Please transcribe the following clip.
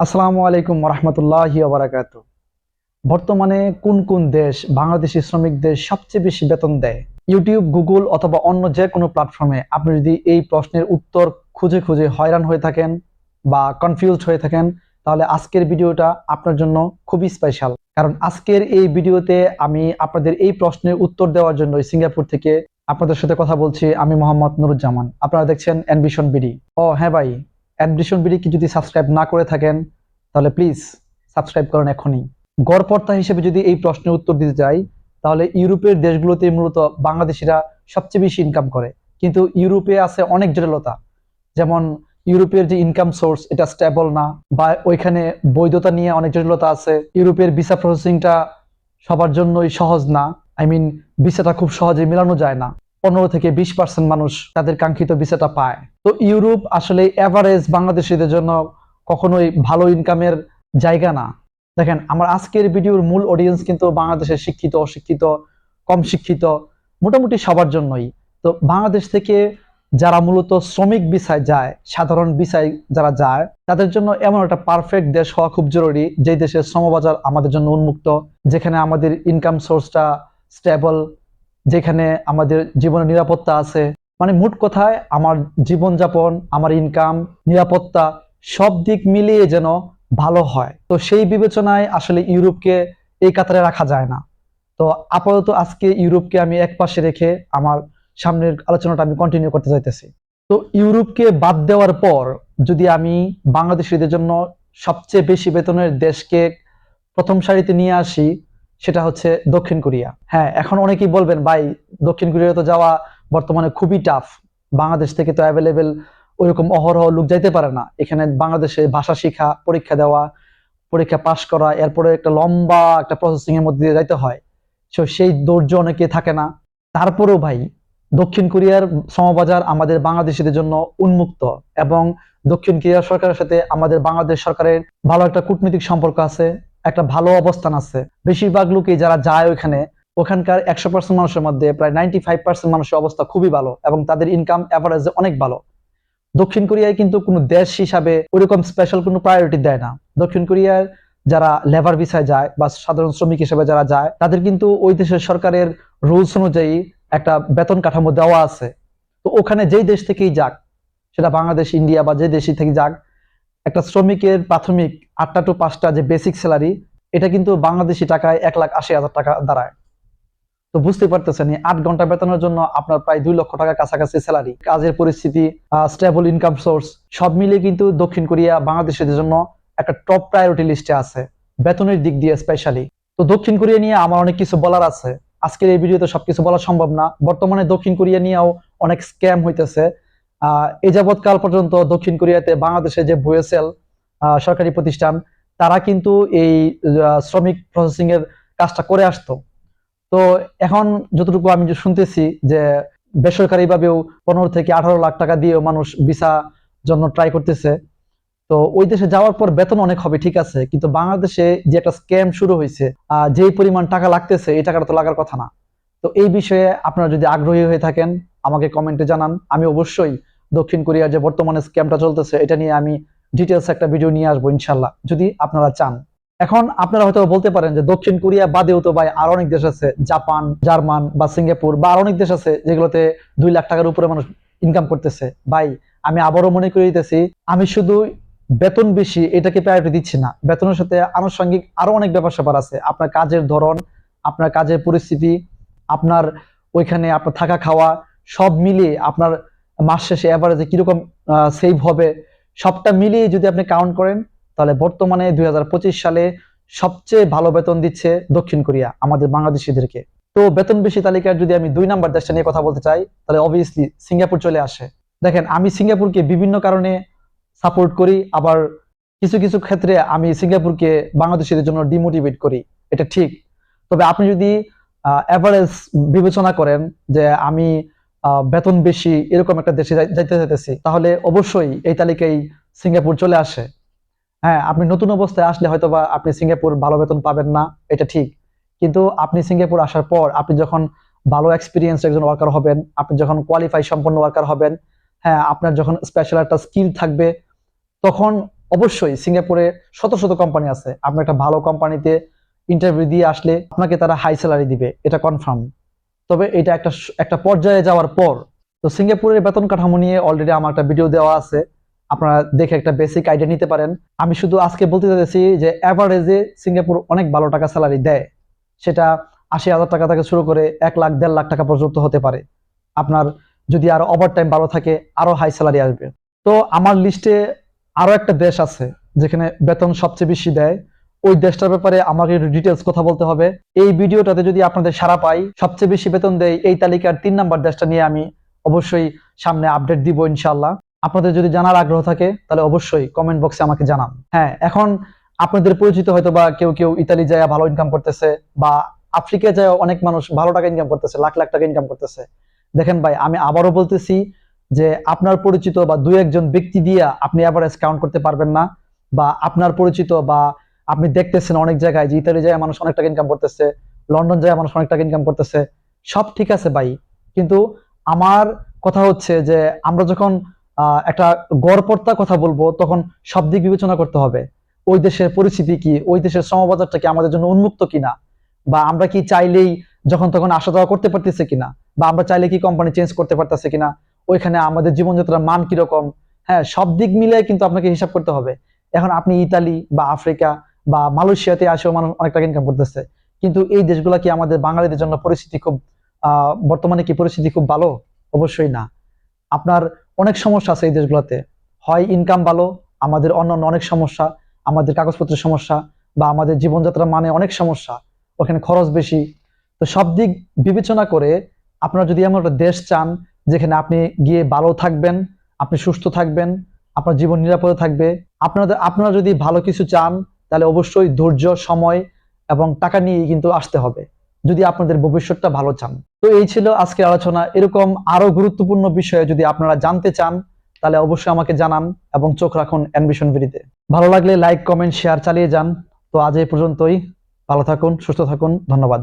আসসালামু আলাইকুম রহমতুল্লাহ বারাকাত বর্তমানে কোন কোন দেশ বাংলাদেশি শ্রমিকদের সবচেয়ে বেশি বেতন দেয়? ইউটিউব, গুগল অথবা অন্য যে কোনো প্ল্যাটফর্মে আপনি যদি এই প্রশ্নের উত্তর খুঁজে খুঁজে হয়রান হয়ে থাকেন বা কনফিউজড হয়ে থাকেন, তাহলে আজকের ভিডিওটা আপনার জন্য খুবই স্পেশাল কারণ আজকের এই ভিডিওতে আমি আপনাদের এই প্রশ্নের উত্তর দেওয়ার জন্য সিঙ্গাপুর থেকে আপনাদের সাথে কথা বলছি আমি মোহাম্মদ নুরুজ্জামান। আপনারা দেখছেন অ্যানভিশন বিডি ও হ্যাঁ ভাই অ্যাডমিশন বিডি কি যদি সাবস্ক্রাইব না করে থাকেন, তাহলে প্লিজ সাবস্ক্রাইব করুন এখনই। গড়পড়তা হিসেবে যদি এই প্রশ্নের উত্তর দিতে যাই তাহলে ইউরোপের দেশগুলোতে মূলত বাংলাদেশিরা সবচেয়ে বেশি ইনকাম করে। কিন্তু ইউরোপে আছে অনেক জটিলতা। যেমন ইউরোপের যে ইনকাম সোর্স এটা স্টেবল না, বা ওইখানে বৈধতা নিয়ে অনেক জটিলতা আছে। ইউরোপের ভিসা প্রসেসিংটা সবার জন্যই সহজ না। আই মিন ভিসাটা খুব সহজে মেলানো যায় না। পনেরো থেকে বিশ পার্সেন্ট মানুষ তাদের কাঙ্ক্ষিত ভিসাটা পায়। তো ইউরোপ আসলে এভারেজ বাংলাদেশিদের জন্য কখনোই ভালো ইনকামের জায়গা না। দেখেন, আমার আজকের ভিডিওর মূল অডিয়েন্স কিন্তু বাংলাদেশের শিক্ষিত, অশিক্ষিত, কম শিক্ষিত, মোটামুটি সবার জন্যই। তো বাংলাদেশ থেকে যারা মূলত শ্রমিক বিসায় যায়, সাধারণ বিসায় যারা যায়, তাদের জন্য এমন একটা পারফেক্ট দেশ হওয়া খুব জরুরি যে দেশের শ্রমবাজার আমাদের জন্য উন্মুক্ত, যেখানে আমাদের ইনকাম সোর্সটা স্টেবল যেখানে আমাদের জীবনের নিরাপত্তা আছে। মানে মোট কথায় আমার জীবনযাপন, আমার ইনকাম নিরাপত্তা সব দিক মিলিয়ে যেন ভালো হয়। তো সেই বিবেচনায় আসলে ইউরোপকে এই কাতারে রাখা যায় না। তো আপাতত আজকে ইউরোপকে আমি এক পাশে রেখে আমার সামনের আলোচনাটা আমি কন্টিনিউ করতে চাইতেছি। তো ইউরোপকে বাদ দেওয়ার পর যদি আমি বাংলাদেশিদের জন্য সবচেয়ে বেশি বেতনের দেশকে প্রথম সারিতে নিয়ে আসি সেটা হচ্ছে দক্ষিণ কোরিয়া। হ্যাঁ এখন অনেকেই বলবেন, ভাই, দক্ষিণ কোরিয়া তো যাওয়া বর্তমানে খুবই টাফ বাংলাদেশ থেকে তো অ্যাভেলেবেল ওইরকম অহরহ লোক যাইতে পারে না। এখানে বাংলাদেশে ভাষা শিখা পরীক্ষা দেওয়া, পরীক্ষা পাশ করা, এরপরে একটা লম্বা একটা প্রসেসিং এর মধ্যে দিয়ে যাইতে হয়। তো সেই ধৈর্য অনেকে থাকে না। তারপরেও ভাই, দক্ষিণ কোরিয়ার সমবাজার আমাদের বাংলাদেশিদের জন্য উন্মুক্ত এবং দক্ষিণ কোরিয়া সরকারের সাথে আমাদের বাংলাদেশ সরকারের ভালো একটা কূটনৈতিক সম্পর্ক আছে। একটা ভালো অবস্থান আছে। বেশিরভাগ লোকই যারা যায় ওখানে ওখানকার একশো পার্সেন্ট মানুষের মধ্যে প্রায় নাইনটি ফাইভ পার্সেন্ট মানুষের অবস্থা খুবই ভালো এবং তাদের ইনকাম অ্যাভারেজে অনেক ভালো। দক্ষিণ কোরিয়ায় কিন্তু কোনো দেশ হিসাবে ওইরকম স্পেশাল কোনো প্রায়োরিটি দেয় না। দক্ষিণ কোরিয়ার যারা লেবার ভিসায় যায় বা সাধারণ শ্রমিক হিসেবে যারা যায়, তাদের কিন্তু ওই দেশের সরকারের রুলস অনুযায়ী একটা বেতন কাঠামো দেওয়া আছে। তো ওখানে যেই দেশ থেকেই যাক, সেটা বাংলাদেশ, ইন্ডিয়া বা যে দেশই থেকে যাক একটা শ্রমিকের প্রাথমিক আটটা টু পাঁচটা যে বেসিক স্যালারি এটা কিন্তু বাংলাদেশি টাকায় এক লাখ আশি হাজার টাকা দাঁড়ায়। তো বুঝতে পারতেছেন আট ঘণ্টা বেতনের জন্য আপনার প্রায় দুই লক্ষ টাকা কাছাকাছি স্যালারি কাজের পরিস্থিতি স্টেবল ইনকাম সোর্স সব মিলিয়ে কিন্তু দক্ষিণ কোরিয়া বাংলাদেশের জন্য একটা টপ প্রায়োরিটি লিস্টে আছে, বেতনের দিক দিয়ে স্পেশালি তো দক্ষিণ কোরিয়া নিয়ে আমার অনেক কিছু বলার আছে। আজকের এই ভিডিওতে সবকিছু বলা সম্ভব না। বর্তমানে দক্ষিণ কোরিয়া নিয়েও অনেক স্ক্যাম হইতেছে। এ যাবৎ কাল পর্যন্ত দক্ষিণ কোরিয়াতে বাংলাদেশে যে ভুয়েসেল সরকারি প্রতিষ্ঠান, তারা কিন্তু এই শ্রমিক প্রসেসিং এর কাজটা করে আসতো। তো এখন যতটুকু আমি শুনতেছি যে বেসরকারি ভাবেও পনেরো থেকে আঠারো লাখ টাকা দিয়েও মানুষ ভিসা জন্য ট্রাই করতেছে, তো ওই দেশে যাওয়ার পর বেতন অনেক হবে, ঠিক আছে, কিন্তু বাংলাদেশে যে একটা স্ক্যাম শুরু হয়েছে যেই পরিমাণ টাকা লাগতেছে, এই টাকাটা তো লাগার কথা না। তো এই বিষয়ে আপনারা যদি আগ্রহী হয়ে থাকেন আমাকে কমেন্টে জানান। আমি অবশ্যই দক্ষিণ কোরিয়ার যে বর্তমানে স্ক্যামটা চলতেছে, এটা নিয়ে আমি ডিটেলস একটা ভিডিও নিয়ে আসব ইনশাল্লাহ, যদি আপনারা চান। এখন আপনারা হয়তো বলতে পারেন যে দক্ষিণ কোরিয়া বাদেও তো ভাই আর অনেক দেশ আছে, জাপান, জার্মান বা সিঙ্গাপুর বা আর অনেক দেশ আছে যেগুলোতে দুই লাখ টাকার উপরে মানুষ ইনকাম করতেছে। ভাই, আমি আবারও মনে করে দিতেছি, আমি শুধু বেতন বেশি এটাকে প্রায়োরিটি দিচ্ছি না। বেতনের সাথে আনুষঙ্গিক আরও অনেক ব্যাপার স্যাপার আছে। আপনার কাজের ধরন, আপনার কাজের পরিস্থিতি, আপনার ওইখানে আপনার থাকা খাওয়া সব মিলিয়ে আপনার মাস শেষে অ্যাভারেজে কীরকম সেভ হবে, সবটা মিলিয়ে যদি আপনি কাউন্ট করেন, তাহলে বর্তমানে দুই হাজার পঁচিশ সালে সবচেয়ে ভালো বেতন দিচ্ছে দক্ষিণ কোরিয়া, আমাদের বাংলাদেশিদেরকে। তো বেতন বেশি তালিকার যদি আমি দুই নাম্বার দেশটা নিয়ে কথা বলতে চাই, তাহলে অবভিয়াসলি সিঙ্গাপুর চলে আসে। দেখেন, আমি সিঙ্গাপুরকে বিভিন্ন কারণে সাপোর্ট করি, আবার কিছু কিছু ক্ষেত্রে আমি সিঙ্গাপুরকে বাংলাদেশিদের জন্য ডিমোটিভেট করি, এটা ঠিক। তবে আপনি যদি অ্যাভারেজ বিবেচনা করেন যে আমি বেতন বেশি এরকম একটা দেশে যাইতে চাইতেছি, তাহলে অবশ্যই এই তালিকায় সিঙ্গাপুর চলে আসে। হ্যাঁ আপনি নতুন অবস্থায় আসলে হয়তো বা আপনি সিঙ্গাপুর ভালো বেতন পাবেন না, এটা ঠিক। কিন্তু আপনি সিঙ্গাপুর আসার পর আপনি যখন ভালো এক্সপিরিয়েন্স একজন ওয়ার্কার হবেন, আপনি যখন কোয়ালিফাই সম্পন্ন ওয়ার্কার হবেন হ্যাঁ আপনার যখন স্পেশাল একটা স্কিল থাকবে, তখন অবশ্যই সিঙ্গাপুরে শত শত কোম্পানি আছে। আপনি একটা ভালো কোম্পানিতে ইন্টারভিউ দিয়ে আসলে আপনাকে তারা হাই স্যালারি দিবে, এটা কনফার্ম তবে এটা একটা একটা পর্যায়ে যাওয়ার পর। তো সিঙ্গাপুরের বেতন কাঠামো নিয়ে অলরেডি আমার একটা ভিডিও দেওয়া আছে। আপনারা দেখে একটা বেসিক আইডিয়া নিতে পারেন। আমি শুধু আজকে বলতে চাইছি যে অ্যাভারেজে সিঙ্গাপুর অনেক ভালো টাকা স্যালারি দেয়। সেটা আশি হাজার টাকা থেকে শুরু করে এক লাখ, দেড় লাখ টাকা পর্যন্ত হতে পারে। আপনার যদি আরও ওভার টাইম ভালো থাকে, আরও হাই স্যালারি আসবে। তো আমার লিস্টে আরও একটা দেশ আছে, যেখানে বেতন সবচেয়ে বেশি দেয়। ওই দেশটার ব্যাপারে আমাকে একটু ডিটেলস কথা বলতে হবে। এই ভিডিওটাতে যদি আপনাদের সারা পাই, সবচেয়ে বেশি বেতন দেয় এই তালিকার তিন নাম্বার দেশটা নিয়ে আমি অবশ্যই সামনে আপডেট দিব ইনশাল্লাহ আপনাদের যদি জানার আগ্রহ থাকে, তাহলে অবশ্যই কমেন্ট বক্সে আমাকে জানান। হ্যাঁ এখন আপনাদের পরিচিত হয়তো বা কেউ কেউ ইতালি যায় ভালো ইনকাম করতেছে বা আফ্রিকা যায় অনেক মানুষ ভালো টাকা ইনকাম করতেছে, লাখ লাখ টাকা ইনকাম করতেছে। দেখেন ভাই, আমি আবারও বলতেছি যে আপনার পরিচিত বা দু একজন ব্যক্তি দিয়ে আপনি অ্যাভারেজ কাউন্ট করতে পারবেন না বা আপনার পরিচিত বা আপনি দেখতেছেন অনেক জায়গায় যে ইতালি যায় মানুষ অনেক টাকা ইনকাম করতেছে লন্ডন যায় মানুষ অনেক টাকা ইনকাম করতেছে। সব ঠিক আছে ভাই। কিন্তু আমার কথা হচ্ছে যে আমরা যখন একটা গড়পড়তা কথা বলব, তখন সব দিক বিবেচনা করতে হবে। ওই দেশের পরিস্থিতি কি? ওই দেশের শ্রমবাজারটা কি আমাদের জন্য উন্মুক্ত কিনা? বা আমরা কি চাইলেই যখন তখন আসা যাওয়া করতে পারতেছে কিনা? বা আমরা চাইলে কি কোম্পানি চেঞ্জ করতে পারতেছে কিনা? ওইখানে আমাদের জীবনযাত্রার মান কীরকম? হ্যাঁ সব দিক মিলে কিন্তু আপনাকে হিসাব করতে হবে। এখন আপনি ইতালি বা আফ্রিকা বা মালয়েশিয়াতে আসেও মানুষ অনেক টাকা ইনকাম করতেছে। কিন্তু এই দেশগুলা কি আমাদের বাঙালিদের জন্য পরিস্থিতি খুব বর্তমানে কি পরিস্থিতি খুব ভালো? অবশ্যই না। আপনার অনেক সমস্যা আছে এই দেশগুলোতে। হয় ইনকাম ভালো, আমাদের অন্যান্য অনেক সমস্যা, আমাদের কাগজপত্রের সমস্যা বা আমাদের জীবনযাত্রার মানে অনেক সমস্যা, ওখানে খরচ বেশি। তো সব দিক বিবেচনা করে আপনারা যদি এমন একটা দেশ চান যেখানে আপনি গিয়ে ভালো থাকবেন, আপনি সুস্থ থাকবেন, আপনার জীবন নিরাপদে থাকবে, আপনাদের, আপনারা যদি ভালো কিছু চান তাহলে অবশ্যই ধৈর্য, সময় এবং টাকা নিয়ে কিন্তু আসতে হবে, যদি আপনাদের ভবিষ্যৎটা ভালো চান। তো এই ছিল আজকের আলোচনা। এরকম আরও গুরুত্বপূর্ণ বিষয়ে যদি আপনারা জানতে চান, তাহলে অবশ্যই আমাকে জানান এবং চোখ রাখুন অ্যানভিশন ভিডিতে। ভালো লাগলে লাইক, কমেন্ট, শেয়ার চালিয়ে যান। তো আজ এই পর্যন্তই। ভালো থাকুন, সুস্থ থাকুন। ধন্যবাদ।